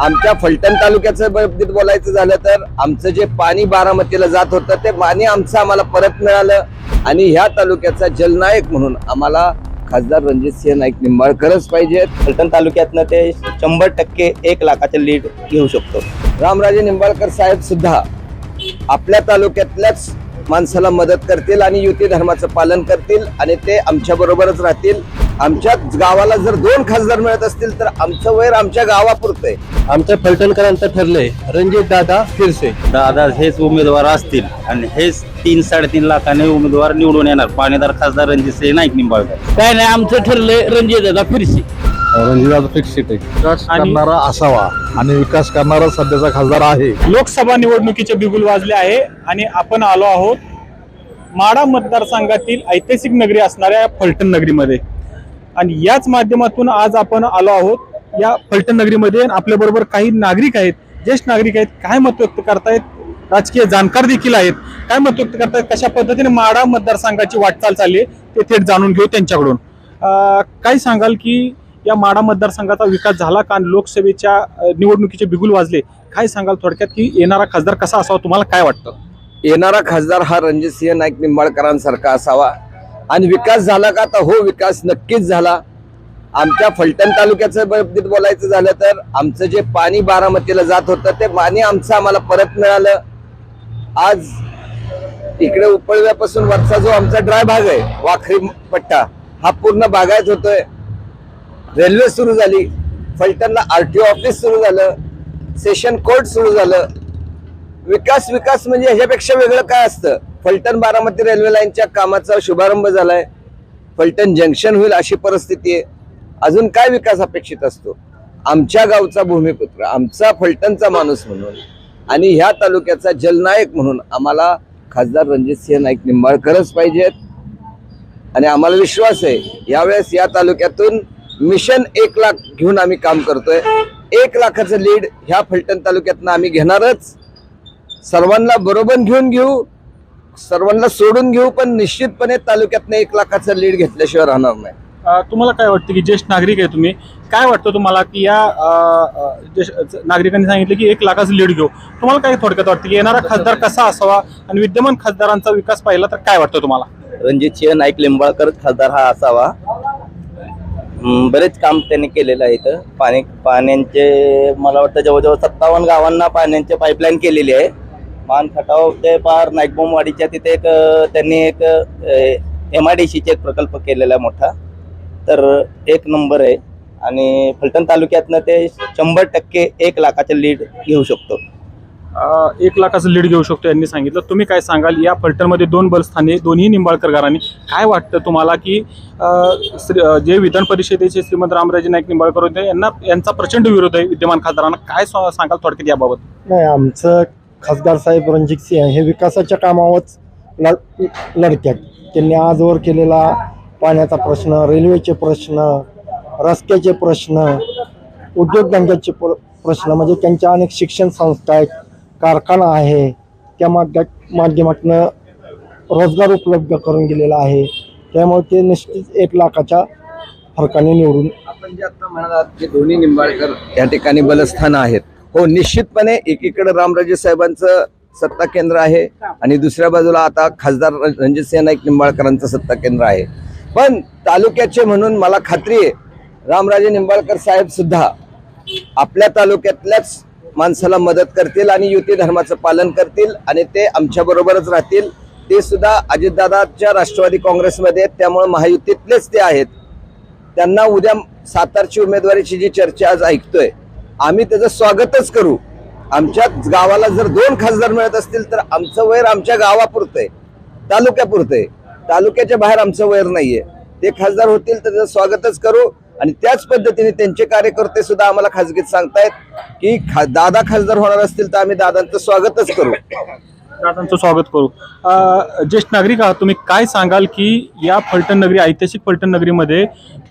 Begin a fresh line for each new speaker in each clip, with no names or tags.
आमच्या फलटण तालुक्याचं बाबतीत बोलायचं झालं तर आमचं जे पाणी बारामतीला जात होतं ते पाणी आमचं आम्हाला परत मिळालं. आणि ह्या तालुक्याचा जलनायक म्हणून आम्हाला खासदार रणजित सिंह नाईक निंबाळकरच पाहिजेत.
फलटण तालुक्यातनं ते शंभर टक्के एक लाखाचं लीड घेऊ शकतो.
रामराजे निंबाळकर साहेब सुद्धा आपल्या तालुक्यातल्याच माणसाला मदत करतील आणि युती धर्माचं पालन करतील आणि ते आमच्या बरोबरच राहतील. आमच्या गावाला जर दोन खासदार मिळत असतील तर आमचं वैर आमच्या गावापुरतं आहे
आमच्या फलटणकरांचं ठरलंय रणजित दादा फिरसे.
दादा हेच उमेदवार असतील आणि हेच तीन साडेतीन लाखाने उमेदवार निवडून येणार. पाणीदार खासदार रणजित नाईक निंबाळकर.
काय नाही आमचं ठरलंय रणजित दादा फिरशी
रणजित दादा फिक्स सीट आहे. विकास करणारा असावा आणि विकास करणारा सध्याचा खासदार आहे.
लोकसभा निवडणुकीचे बिगुल वाजले आहे आणि आपण आलो आहोत माडा मतदारसंघातील ऐतिहासिक नगरी असणाऱ्या फलटण नगरीमध्ये. आणि याच माध्यमातून आज आपण आलो आहोत या फलटण नगरीमध्ये आपल्या बरोबर काही नागरिक आहेत ज्येष्ठ नागरिक आहेत काय मत व्यक्त करतायत राजकीय जाणकार देखील आहेत काय मत व्यक्त करतायत कशा पद्धतीने माडा मतदारसंघाची वाटचाल चालली आहे ते थेट जाणून घेऊ त्यांच्याकडून. अं, काय सांगाल की या माडा मतदारसंघाचा विकास झाला का? लोकसभेच्या निवडणुकीचे बिगुल वाजले. काय सांगाल थोडक्यात की येणारा खासदार कसा असावा? तुम्हाला काय वाटतं?
येणारा खासदार हा रणजित सिंह नाईक निंबाळकरांसारखा असावा. आणि विकास झाला का? तर हो विकास नक्कीच झाला. आमच्या फलटण तालुक्याचं बाबतीत बोलायचं झालं तर आमचं जे पाणी बारामतीला जात होतं ते पाणी आमचं आम्हाला परत मिळालं. आज इकडे उपळव्यापासून वरचा जो आमचा ड्राय भाग आहे वाखरी पट्टा हा पूर्ण बागायत होतोय. रेल्वे सुरू झाली फलटणला ओ ऑफिस सुरू झालं सेशन कोर्ट सुरू झालं. विकास विकास म्हणजे ह्याच्यापेक्षा वेगळं काय असतं? फलटण बारामती रेल्वे लाईनच्या कामाचा शुभारंभ झालाय. फलटण जंक्शन होईल अशी परिस्थिती आहे. अजून काय विकास अपेक्षित असतो? आमच्या गावचा भूमिपुत्र आमचा फलटणचा माणूस म्हणून आणि ह्या तालुक्याचा जलनायक म्हणून आम्हाला खासदार रणजित सिंह नाईक निंबाळकरच पाहिजेत. आणि आम्हाला विश्वास आहे यावेळेस या तालुक्यातून मिशन एक लाख घेऊन आम्ही काम करतोय. एक लाखाचं लीड ह्या फलटण तालुक्यातनं आम्ही घेणारच. सर्वांना बरोबर घेऊन घेऊ सर्वांना सोडून घेऊ पण निश्चितपणे तालुक्यातनं एक लाखाचं लीड घेतल्याशिवाय राहणार नाही.
तुम्हाला काय वाटतं की ज्येष्ठ नागरिक आहे तुम्ही काय वाटतं तुम्हाला की या नागरिकांनी सांगितलं की एक लाखाचं लीड घेऊ? तुम्हाला काय थोडक्यात वाटतं की येणारा खासदार कसा असावा आणि विद्यमान खासदारांचा विकास पाहिला तर काय वाटतं तुम्हाला?
रणजित सिंह नाईक लिंबाळकर खासदार हा असावा. बरेच काम त्यांनी केलेलं आहे इथं. पाणी पाण्याचे मला वाटतं जवळजवळ सत्तावन्न गावांना पाण्याचे पाईपलाईन केलेली आहे. मान खटाव ते पार नाईकबोमवाडीच्या तिथे एक त्यांनी एक एम आय डी सीचे एक प्रकल्प केलेला आहे मोठा. तर एक नंबर आहे. आणि फलटण तालुक्यातनं ते शंभर टक्के एक लाखाचं लीड घेऊ शकतो.
एक लाखाचं लीड घेऊ शकतो यांनी सांगितलं. तुम्ही काय सांगाल? या फलटणमध्ये दोन बलस्थाने दोन्ही निंबाळकरकरांनी काय वाटतं तुम्हाला की श्री- जे विधान परिषदेचे श्रीमंत रामराजे नाईक निंबाळकर होते यांना यांचा प्रचंड विरोध आहे विद्यमान खासदारांना. काय सा- सांगाल थोडक्यात याबाबत?
नाही आमचं खासदार साहेब रणजित सिंह हे विकासाच्या कामावरच लढ लढत्यात. त्यांनी आजवर केलेला पाण्याचा प्रश्न रेल्वेचे प्रश्न रस्त्याचे प्रश्न उद्योगधंद्याचे प्र प्रश्न म्हणजे त्यांच्या अनेक शिक्षण संस्था आहेत. कारखाना आहे त्या माध्या माध्यमातून रोजगार उपलब्ध करून गेलेला आहे. त्यामुळे ते निश्चित एक लाखाच्या फरकाने निवडून
आपण जे आता म्हणालात की दोन्ही निंबाळकर या ठिकाणी बलस्थान आहेत. हो निश्चितपणे एकीकडे रामराजे साहेबांचं सत्ता केंद्र आहे आणि दुसऱ्या बाजूला आता खासदार रणजित सिंह नाईक निंबाळकरांचं सत्ता केंद्र आहे. पण तालुक्याचे म्हणून मला खात्री आहे रामराजे निंबाळकर साहेब सुद्धा आपल्या तालुक्यातल्याच माणसाला मदत करतील आणि युती धर्माचं पालन करतील आणि ते आमच्या बरोबरच राहतील. ते सुद्धा अजितदादाच्या राष्ट्रवादी काँग्रेसमध्ये आहेत. त्यामुळे महायुतीतलेच ते आहेत. त्यांना उद्या सातारची उमेदवारीची जी चर्चा आज ऐकतोय आम्ही त्याचं स्वागतच करू. आमच्या गावाला जर दोन खासदार मिळत असतील तर आमचं वैर आमच्या गावापुरतंय तालुक्यापुरतंय. तालुक्याच्या बाहेर आमचं वैर नाहीये. ते खासदार होतील तर त्याचं स्वागतच करू. आणि त्याच पद्धतीने त्यांचे कार्यकर्ते सुद्धा आम्हाला खासगीत सांगतायत की खा दादा खासदार होणार असतील तर आम्ही दादांचं स्वागतच करू.
दादांचं स्वागत करू. अं, ज्येष्ठ नागरिक आहात तुम्ही काय सांगाल की या फलटण नगरी ऐतिहासिक फलटण नगरीमध्ये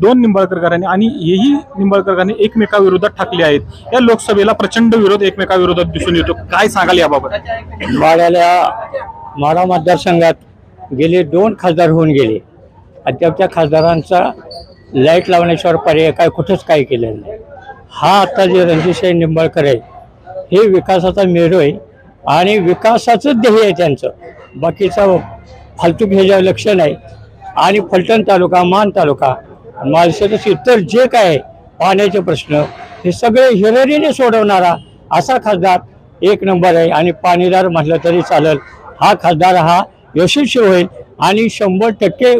दोन निंबाळकर घराणे आणि हेही निंबाळकर घराणे एकमेकाविरोधात ठाकले आहेत. या लोकसभेला प्रचंड विरोध एकमेकाविरोधात दिसून येतो. काय सांगाल याबाबत?
माड्याला माडा मतदारसंघात गेले दोन खासदार होऊन गेले. आणि त्या त्या खासदारांचा लाइट लावण्याशिवाय पर्याय काय कुठंच काय केलेलं नाही. हा आता जे रणजितशाही निंबाळकर आहे हे विकासाचा मेरू आहे आणि विकासाचं ध्येय आहे त्यांचं. बाकीचं फालतू ह्याच्यावर लक्ष नाही. आणि फलटण तालुका मान तालुका महाराष्ट्रातच इतर जे काय आहे, पाण्याचे प्रश्न हे सगळे हिरिरीने सोडवणारा असा खासदार एक नंबर आहे. आणि पाणीदार म्हटलं तरी चालेल. हा खासदार हा यशस्वी होईल आणि शंभर टक्के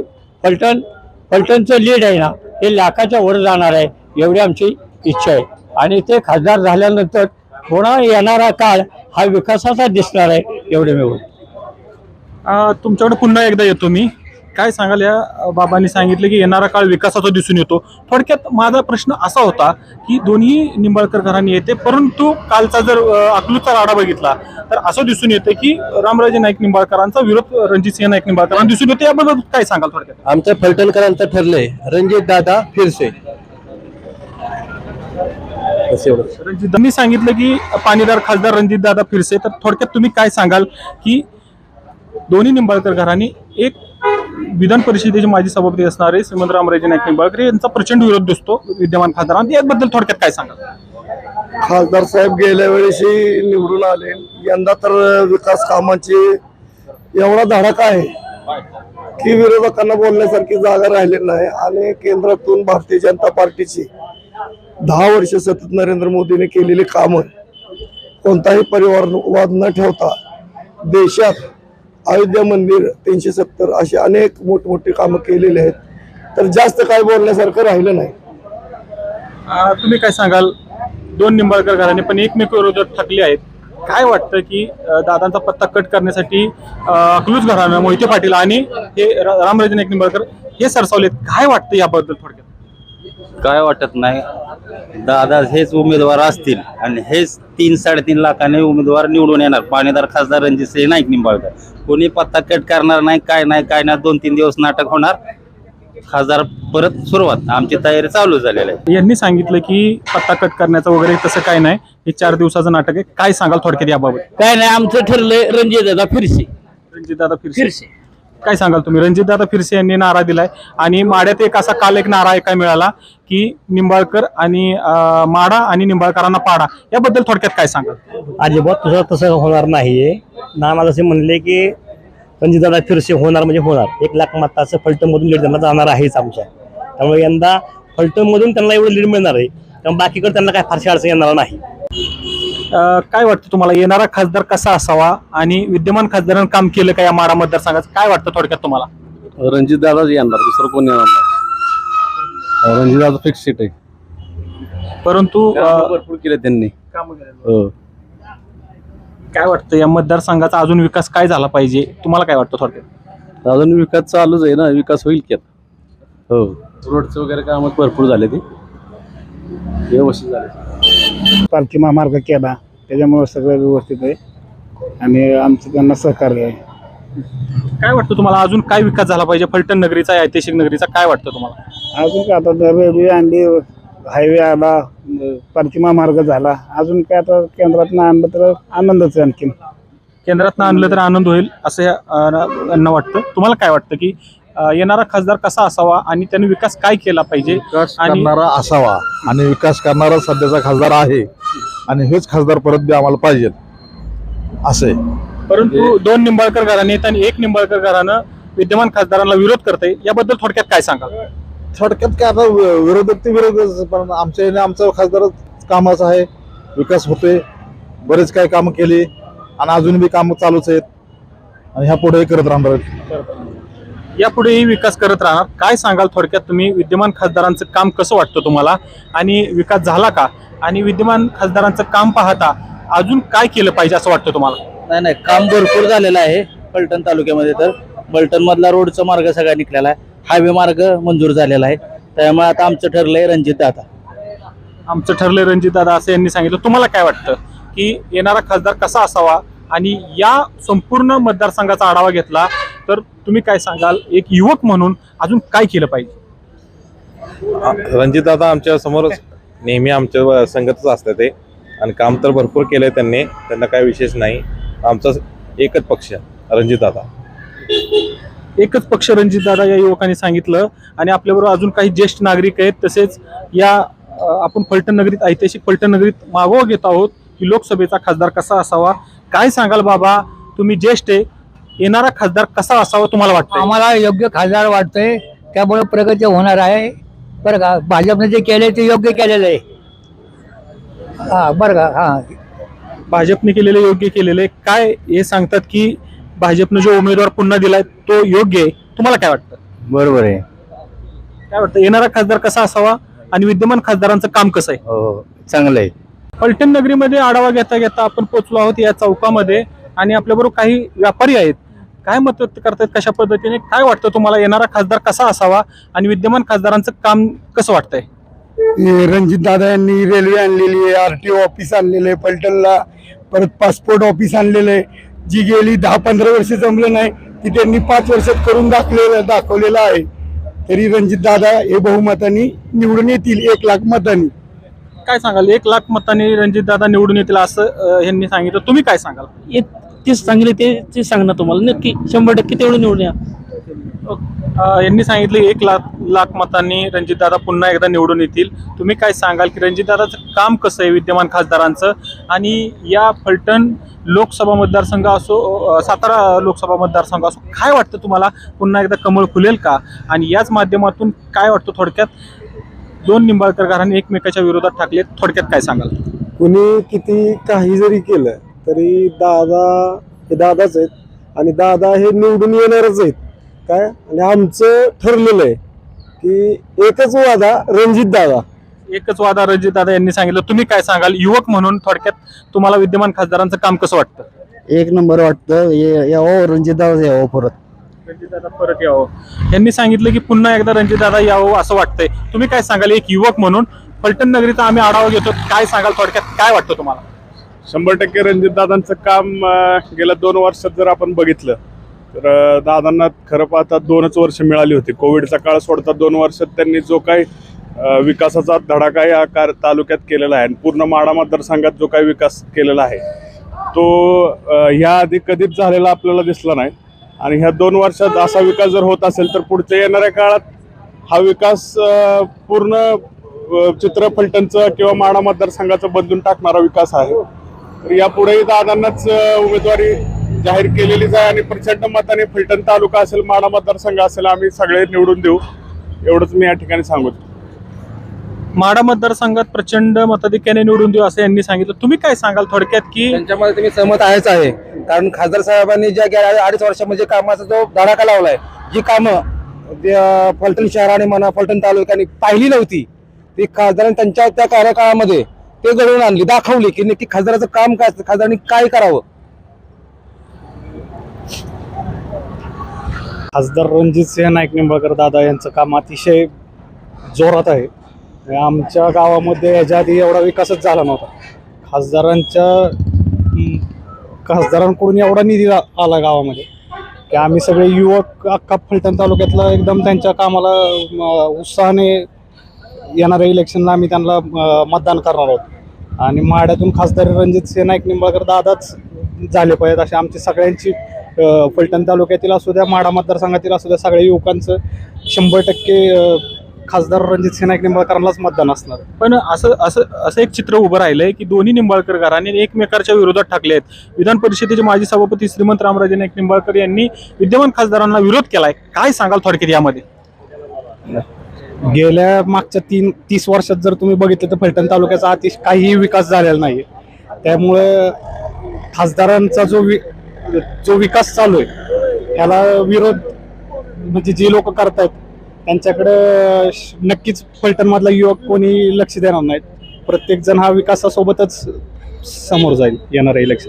फलटण पलटणचं लीड आहे ना हे लाखाच्या वर जाणार आहे एवढी आमची इच्छा आहे. आणि ते खासदार झाल्यानंतर पुन्हा येणारा काळ हा विकासाचा दिसणार आहे एवढे मिळून
अ, तुमच्याकडे पुन्हा एकदा येतो मी. काय सांगाल या बाबांनी सांगितले की येणारा काळ विकासाचा दिसून येतो. थोडक्यात माझा प्रश्न असा होता की दोन्ही निंबाळकर घरांनी येते परंतु कालचा जर अ, अकलूजचा राडा बघितला तर असं दिसून येतं की रामराजे नाईक निंबाळकरांचा विरोध रणजितसिंह नाईक निंबाळकरांना दिसून येतो. याबद्दल काय सांगाल थोडक्यात?
आमच्या फलटणकरांचं ठरलंय. रणजित दादा फिरसे.
रणजित सांगितलं की पाणीदार खासदार रणजित दादा फिरसे. तर थोडक्यात तुम्ही काय सांगाल की दोन्ही निंबाळकर घरांनी एक विधान परिषदेचे माजी सभापती असणारे श्रीमंत रामराजे नाईक निंबाळकर यांचा प्रचंड विरोध दिसतो विद्यमान खासदारांना. याबद्दल थोडक्यात काय सांगा
खासदार साहेब गेल्या वेळेशी निवडून आले. यंदा तर विकास कामाची एवढा धडाका आहे की विरोधकांना बोलण्यासारखी जागा राहिली नाही. आणि केंद्रातून भारतीय जनता पार्टीची दहा वर्ष सतत नरेंद्र मोदीने केलेली कामं कोणताही परिवार वाद न ठेवता देशात अयोध्या मंदिर तीनशे सत्तर असे अनेक मोठमोठे कामं केलेले आहेत. तर जास्त काय बोलण्यासारखं राहिलं नाही.
तुम्ही काय सांगाल? दोन निंबाळकर घराणे पण एकमेक विरोधात थकले आहेत. काय वाटतं की दादांचा पत्ता कट करण्यासाठी अकलूज घराणं मोहिते पाटील आणि हे रामराजे नाईक निंबाळकर हे सरसावलेत? काय वाटतं याबद्दल थोडक्यात?
काय वाटत नाही. दादा हेच उमेदवार असतील आणि हेच तीन साडेतीन लाखाने उमेदवार निवडून येणार. पाणीदार खासदार रणजितसिंह नाईक निंबाळकर. कोणी पत्ता कट करणार नाही काय नाही काय नाही दोन तीन दिवस नाटक होणार. खासदार परत सुरुवात. आमची तयारी चालू झालेली आहे.
यांनी सांगितलं की पत्ता कट करण्याचं वगैरे तसं काय नाही. हे चार दिवसाचं नाटक आहे. काय सांगाल थोडक्यात याबाबत?
काय नाही आमचं ठरलंय रणजित दादा फिरसे.
रणजित दादा फिरसे. काय सांगाल तुम्ही? रणजित दादा फिरसे यांनी नारा दिलाय. आणि माड्यात एक असा काल एक नारा काय मिळाला की निंबाळकर आणि अं, माडा आणि निंबाळकरांना पाडा. याबद्दल थोडक्यात काय सांगाल?
अजिबात तुझं तसं होणार नाहीये. नाना असे म्हणले की रणजितदादा फिरसे होणार म्हणजे होणार. एक लाख मताचं फलटणमधून लीड त्यांना जाणार आहेच आमच्या. त्यामुळे यंदा फलटणमधून त्यांना एवढं लीड मिळणार आहे. कारण बाकीकडे त्यांना काय फारशी अडचण येणार नाही.
काय वाटतं तुम्हाला? येणारा खासदार कसा असावा? आणि विद्यमान खासदारांनी काम केलं का या माडा मतदारसंघात काय वाटतं थोडक्यात तुम्हाला?
रणजित दादाच येणार दुसरं कोण येणार नाही. रणजित दादा फिक्स सीट आहे.
परंतु अं,
भरपूर केले त्यांनी. हो.
काय वाटतं या मतदारसंघाचा अजून विकास काय झाला पाहिजे? तुम्हाला काय वाटतं थोडक्यात?
अजून विकास चालूच आहे ना विकास होईल की आता. हो. रोडचं वगैरे काम भरपूर झाले ते. व्यवस्थित झाले.
पालखी महामार्ग केला त्याच्यामुळे सगळं व्यवस्थित आहे. आणि आमचं त्यांना सहकार्य आहे.
काय वाटतं तुम्हाला? अजून काय विकास झाला पाहिजे? फलटण नगरीचा ऐतिहासिक नगरीचा काय वाटतं तुम्हाला?
अजून काय आता रेल्वे आणली हायवे आला अं, पालखी महामार्ग झाला. अजून काय आता केंद्रातनं आणलं तर आनंदच आहे आणखीन.
केंद्रात आणलं तर आनंद होईल असं यांना वाटतं. तुम्हाला काय वाटतं की येणारा खासदार कसा असावा आणि त्याने विकास काय केला पाहिजे?
विकास
आणि-
करणारा असावा आणि विकास करणारा सध्याचा खासदार आहे आणि हेच खासदार परत बी आम्हाला पाहिजेत. असे
परंतु दोन निंबाळकर आहेत आणि एक निंबाळकर घराणं विद्यमान खासदारांना विरोध करते याबद्दल थोडक्यात काय सांगाल?
थोडक्यात काय आता वि- विरोधक ते विरोधच पण आमच्या याने आमचं खासदार कामाचं आहे. विकास होतोय. बरेच काही कामं केली आणि अजून बी कामं चालूच आहेत. आणि ह्या पुढेही करत राहणार आहेत.
यापुढेही विकास करत राहणार. काय सांगाल थोडक्यात तुम्ही? विद्यमान खासदारांचं काम कसं वाटतं तुम्हाला? आणि विकास झाला का? आणि विद्यमान खासदारांचं काम पाहता अजून काय केलं पाहिजे असं वाटतं तुम्हाला?
नाही नाही. काम भरपूर झालेलं आहे फलटण तालुक्यामध्ये तर. फलटण मधला रोडचा मार्ग सगळा निघलेला आहे. हायवे मार्ग मंजूर झालेला आहे. त्यामुळे आता आमचं ठरलंय रणजित दादा.
आमचं ठरलंय रणजित दादा असं यांनी सांगितलं. तुम्हाला काय वाटतं? की येणारा खासदार कसा असावा? आणि या संपूर्ण मतदारसंघाचा आढावा घेतला. तर तुम्ही काय सांगाल? एक युवक म्हणून अजून काय केलं पाहिजे?
रणजित आता आमच्यासमोर नेहमी आमच्या संगतच असतात ते. आणि काम तर भरपूर केलंय त्यांनी. त्यांना काही विशेष नाही. आमचा एकच पक्ष रणजित दादा.
एकच पक्ष रणजित दादा या युवकांनी सांगितलं. आणि आपल्याबरोबर अजून काही ज्येष्ठ नागरिक आहेत. तसेच या आपण फलटण नगरीत ऐतिहासिक फलटण नगरीत मागोवा घेत आहोत. की लोकसभेचा खासदार कसा असावा? काय सांगाल बाबा? तुम्ही ज्येष्ठ आहे. येणारा खासदार कसा असावा तुम्हाला वाटतं
आम्हाला योग्य खासदार वाटतंय. त्यामुळे प्रगती होणार आहे. बरं का भाजपने जे केले ते योग्य केलेलं आहे. हा बरं का हा.
भाजपने केलेले योग्य केलेले काय हे सांगतात की भाजपने जो उमेदवार पुन्हा दिलाय तो योग्य आहे. तुम्हाला काय वाटतं?
बरोबर आहे.
काय वाटतं? येणारा खासदार कसा असावा आणि विद्यमान खासदारांचं काम कसं आहे?
हो चांगलं आहे.
फलटण नगरीमध्ये आढावा घेता घेता आपण पोहोचलो आहोत या चौकामध्ये आणि आपल्याबरोबर काही व्यापारी आहेत. काय मत व्यक्त करतात कशा पद्धतीने काय वाटतं तुम्हाला? येणारा खासदार कसा असावा आणि विद्यमान खासदारांचं काम कसं वाटतंय?
रणजित दादा यांनी रेल्वे आणलेली आहे आर टी ओ ऑफिस आणलेलं आहे पलटणला परत पासपोर्ट ऑफिस आणलेलं आहे. जी गेली दहा पंधरा वर्ष जमलं नाही ती त्यांनी पाच वर्षात करून दाखवलेलं दाखवलेलं आहे. तरी रणजित दादा हे बहुमतानी निवडून येतील एक लाख मतांनी.
काय सांगाल? एक लाख मतांनी रणजित दादा निवडून येतील असं यांनी सांगितलं. तुम्ही काय सांगाल?
तेच चांगले ते ते सांगणार तुम्हाला. नक्की शंभर टक्के तेवढं निवडून या.
अं, यांनी सांगितलं एक लाख लाख मतांनी रणजित दादा पुन्हा एकदा निवडून येतील. तुम्ही काय सांगाल की रणजित दादाचं काम कसं आहे विद्यमान खासदारांचं? आणि या फलटण लोकसभा मतदारसंघ असो अं, सातारा लोकसभा मतदारसंघ असो काय वाटतं तुम्हाला? पुन्हा एकदा कमळ फुलेल का? आणि याच माध्यमातून काय वाटतं थोडक्यात? दोन निंबाळकर घरांनी एकमेकाच्या विरोधात टाकले थोडक्यात काय सांगाल?
कुणी किती काही जरी केलं तरी दादा हे दादाच आहेत. आणि दादा हे निवडून येणारच आहेत. काय? आणि आमचं ठरलेलं आहे की एकच वादा रणजित दादा.
एकच वादा रणजित दादा यांनी सांगितलं. तुम्ही काय सांगाल? युवक म्हणून थोडक्यात तुम्हाला विद्यमान खासदारांचं काम कसं वाटतं?
एक नंबर वाटतं. यावं रणजित दादा यावं परत.
रणजितदादा परत यावं. यांनी सांगितलं की पुन्हा एकदा रणजितदादा यावं असं वाटतंय. तुम्ही काय सांगाल? एक युवक म्हणून फलटण नगरीचा आम्ही आढावा घेतो. काय सांगाल थोडक्यात? काय वाटतं तुम्हाला?
शंभर टक्के रणजितदादांचं काम गेल्या दोन वर्षात जर आपण बघितलं तर दादांना खरं पाहता दोनच वर्ष मिळाली होती. कोविडचा काळ सोडता दोन वर्षात त्यांनी जो काही विकासाचा धडाका या कार तालुक्यात केलेला आहे. आणि पूर्ण माडा मतदारसंघात जो काही विकास केलेला आहे तो ह्या आधी कधीच झालेला आपल्याला दिसला नाही. आणि ह्या दोन वर्षात असा विकास जर होत असेल तर पुढच्या येणाऱ्या काळात हा विकास पूर्ण चित्र फलटणचं किंवा माडा मतदारसंघाचं बदलून टाकणारा विकास आहे. तर यापुढेही दादांनाच उमेदवारी जाहीर केलेलीच आहे आणि प्रचंड मताने फलटण तालुका असेल माडा मतदारसंघ असेल आम्ही सगळे निवडून देऊ. एवढंच मी या ठिकाणी सांगू. इच्छितो.
माडा मतदारसंघात प्रचंड मताधिक्याने निवडून देऊ असं यांनी सांगितलं. तुम्ही काय सांगाल थोडक्यात की?
त्यांच्यामध्ये तुम्ही सहमत आहेच आहे. कारण खासदार साहेबांनी ज्या गेल्या अडीच वर्षामध्ये कामाचा जो धडाका लावलाय जी कामं फलटण शहराने म्हणा फलटण तालुक्याने पाहिली नव्हती ती खासदारांनी त्यांच्या त्या कार्यकाळामध्ये ते घडवून आणली दाखवली की नक्की खासदाराचं काम काय असतं खासदारांनी काय करावं?
खासदार रणजित सिंह नाईक निंबाळकर दादा यांचं काम अतिशय जोरात आहे. आमच्या गावामध्ये याच्या आधी एवढा विकासच झाला नव्हता. खासदारांच्या खासदारांकडून एवढा निधी आला गावामध्ये. की आम्ही सगळे युवक अख्खा फलटण तालुक्यातला एकदम त्यांच्या कामाला उत्साहाने येणाऱ्या इलेक्शनला आम्ही त्यांना म, मतदान करणार आहोत. आणि माड्यातून खासदार रणजित सिंह नाईक निंबाळकर दादाच झाले पाहिजेत. अशी आमची सगळ्यांची फलटण तालुक्यातील असू द्या माडा मतदारसंघातील असू द्या सगळ्या युवकांचं शंभर टक्के खासदार रणजित सिंह नाईक निंबाळकरांनाच मतदान असणार.
पण असं असं असं एक चित्र उभं राहिलंय की दोन्ही निंबाळकर घराने एकमेकाच्या विरोधात टाकले आहेत. विधान परिषदेचे माजी सभापती श्रीमंत रामराजे नाईक निंबाळकर यांनी विद्यमान खासदारांना विरोध केलाय. काय सांगाल थोडक्यात यामध्ये?
गेल्या मागच्या तीन तीस वर्षात जर तुम्ही बघितलं तर फलटण तालुक्याचा अतिशय काहीही विकास झालेला नाही त्यामुळं खासदारांचा जो वि जो विकास चालू आहे ह्याला विरोध म्हणजे जे लोक करतायत त्यांच्याकडे श- नक्कीच फलटणमधला युवक कोणी लक्ष देणार नाहीत. प्रत्येकजण हा विकासासोबतच समोर जाईल येणाऱ्या इलेक्शन